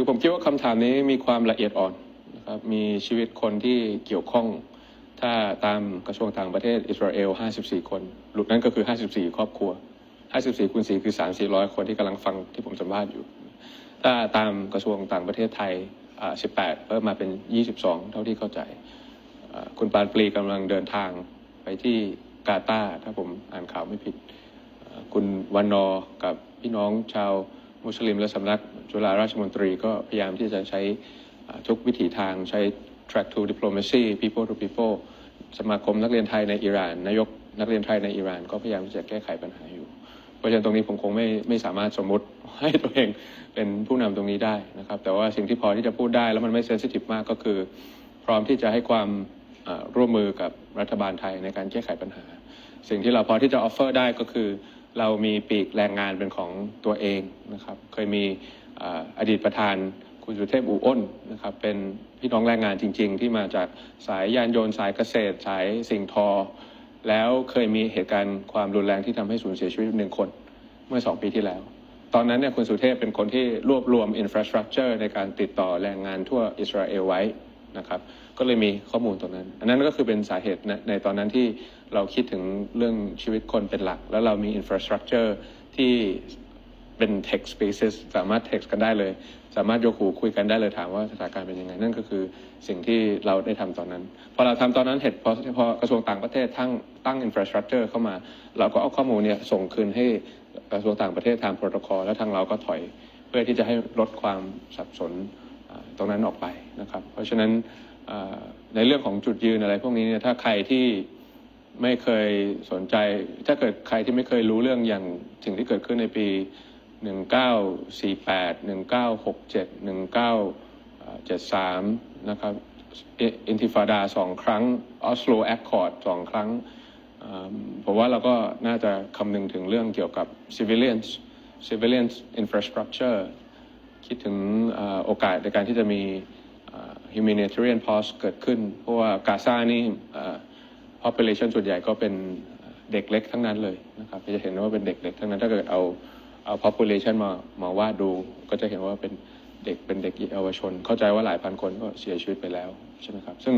คือผมคิดว่าคำถามนี้มีความละเอียดอ่อนนะครับมีชีวิตคนที่เกี่ยวข้อง ถ้าตามกระทรวงต่างประเทศอิสราเอล 54 คน หลุดนั้นก็คือ 54 ครอบครัว 54คูณ4คือ 3 400 คนที่กำลังฟังที่ผมสัมภาษณ์อยู่ ถ้าตามกระทรวงต่างประเทศไทย 18 เพิ่มมาเป็น 22 เท่าที่เข้าใจ คุณปานปรีกำลังเดินทางไปที่กาตาร์ถ้าผมอ่านข่าวไม่ผิด คุณวันนอกับพี่น้องชาว มุสลิมและสำนักจุฬาราชมนตรีก็พยายามที่จะใช้ทุกวิถีทางใช้ track to diplomacy people to people สมาคมนักเรียนไทยในอิหร่านนายกนักเรียนไทยในอิหร่านก็พยายามที่จะแก้ไขปัญหาอยู่ เพราะฉะนั้นตรงนี้ผมคงไม่ไม่สามารถสมมติให้ตัวเองเป็นผู้นำตรงนี้ได้นะครับ แต่ว่าสิ่งที่พอที่จะพูดได้แล้วมันไม่เซนซิทีฟมากก็คือ พร้อมที่จะให้ความร่วมมือกับรัฐบาลไทยในการแก้ไขปัญหา สิ่งที่เราพอที่จะออฟเฟอร์ได้ก็คือ เรามีปีกแรงงานเป็นของตัวเองนะครับ เคยมีอดีตประธานคุณสุเทพอู่อ้นนะครับ เป็นพี่น้องแรงงานจริง ๆ ที่มาจากสายยานยนต์สายเกษตร สายสิ่งทอ แล้วเคยมีเหตุการณ์ความรุนแรงที่ทำให้สูญเสียชีวิตหนึ่งคนเมื่อสองปีที่แล้ว ตอนนั้นเนี่ยคุณสุเทพเป็นคนที่รวบรวมอินฟราสตรักเจอร์ในการติดต่อแรงงานทั่วอิสราเอลไว้ นะครับ ก็เลยมีข้อมูลตรงนั้น อันนั้นก็คือเป็นสาเหตุในในตอนนั้นที่เราคิดถึงเรื่องชีวิตคนเป็นหลัก แล้วเรามีอินฟราสตรักเจอร์ที่เป็น text spaces สามารถ text กันได้เลย สามารถยกหูคุยกันได้เลยถามว่าสถานการณ์เป็นยังไง นั่นก็คือสิ่งที่เราได้ทำตอนนั้น พอเราทำตอนนั้นเหตุพอพอกระทรวงต่างประเทศทั้งตั้งอินฟราสตรักเจอร์เข้ามา เราก็เอาข้อมูลเนี่ยส่งคืนให้กระทรวงต่างประเทศทางโปรโตคอล แล้วทางเราก็ถอย เพื่อที่จะให้ลดความสับสน ตรงนั้นออกไปนะครับ เพราะฉะนั้นในเรื่องของจุดยืนอะไรพวกนี้เนี่ยถ้าใครที่ไม่เคยสนใจ ถ้าเกิดใครที่ไม่เคยรู้เรื่องอย่างสิ่งที่เกิดขึ้นในปี 1948 1967 1973 นะครับอินทิฟาดาสองครั้งออสโลแอคคอร์ดสองครั้งผมว่าเราก็น่าจะคำนึงถึงเรื่องเกี่ยวกับ civilians civilians infrastructure คิดถึงอโอกาสในการที่จะมี humanitarian pause เกิดขึ้น เพราะว่ากาซานี่ population ส่วนใหญ่ก็เป็นเด็กเล็กทั้งนั้นเลยนะครับจะเห็นว่าเป็นเด็กเล็กทั้งนั้นถ้าเกิดเอาเอา population มามาวาดดู ก็จะเห็นว่าเป็นเด็กเป็นเด็กเยาวชน เข้าใจว่าหลายพันคนก็เสียชีวิตไปแล้วใช่ไหมครับ ซึ่ง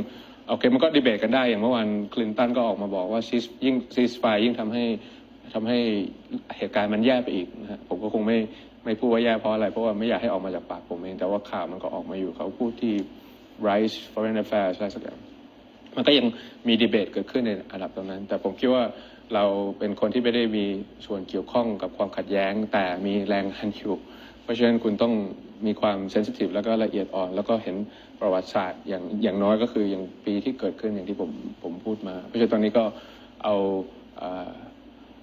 โอเคมันก็ดีเบตกันได้อย่างเมื่อวานคลินตันก็ออกมาบอกว่า cease ยิ่ง ceasefire ยิ่งทำให้ทำให้เหตุการณ์มันแย่ไปอีกนะฮะผมก็คงไม่ ไม่พูดว่าแย่เพราะอะไร เพราะว่าไม่อยากให้ออกมาจากปากผมเอง แต่ว่าข่าวมันก็ออกมาอยู่ เขาพูดที่ Rice Foreign Affairs อะไรสักอย่างมันก็ยังมีดีเบตเกิดขึ้นในระดับตรงนั้น แต่ผมคิดว่าเราเป็นคนที่ไม่ได้มีส่วนเกี่ยวข้องกับความขัดแย้ง แต่มีแรงหันอยู่ เพราะฉะนั้นคุณต้องมีความเซนซิทีฟแล้วก็ละเอียดอ่อน แล้วก็เห็นประวัติศาสตร์อย่างอย่างน้อยก็คืออย่างปีที่เกิดขึ้นอย่างที่ผมผมพูดมา เพราะฉะนั้นตอนนี้ก็เอา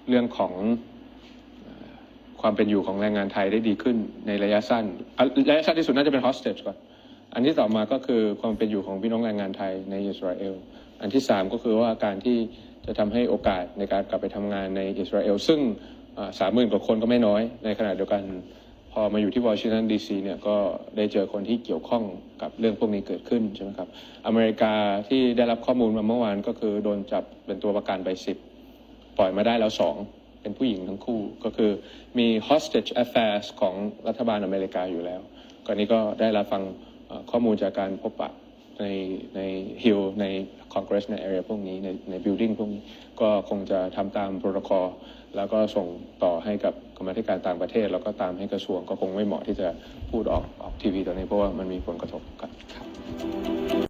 เรื่องของ ความเป็นอยู่ของแรงงานไทยได้ดีขึ้นในระยะสั้น ระยะสั้นที่สุดน่าจะเป็น hostage ก่อน อันที่ต่อมาก็คือความเป็นอยู่ของพี่น้องแรงงานไทยในอิสราเอล อันที่สามก็คือว่าการที่จะทำให้โอกาสในการกลับไปทำงานในอิสราเอล ซึ่งสามหมื่นกว่าคนก็ไม่น้อย ในขณะเดียวกัน พอมาอยู่ที่วอชิงตันดีซีเนี่ยก็ได้เจอคนที่เกี่ยวข้องกับเรื่องพวกนี้เกิดขึ้นใช่ไหมครับ อเมริกาที่ได้รับข้อมูลมาเมื่อวานก็คือโดนจับเป็นตัวประกันไปสิบปล่อยมาได้แล้วสอง เป็นผู้หญิงทั้งคู่ก็คือมี hostage affairs ของรัฐบาลอเมริกาอยู่แล้วก่อนนี้ก็ได้รับฟังข้อมูลจากการพบปะในในฮิลใน Congress ใน area พวกนี้ในใน building พวกนี้ก็คงจะทำตามโปรโตคอลแล้วก็ส่งต่อให้กับกรรมธิการต่างประเทศ แล้วก็ตามให้กระทรวงก็คงไม่เหมาะที่จะพูดออกออกทีวีตอนนี้เพราะว่ามันมีผลกระทบกันครับ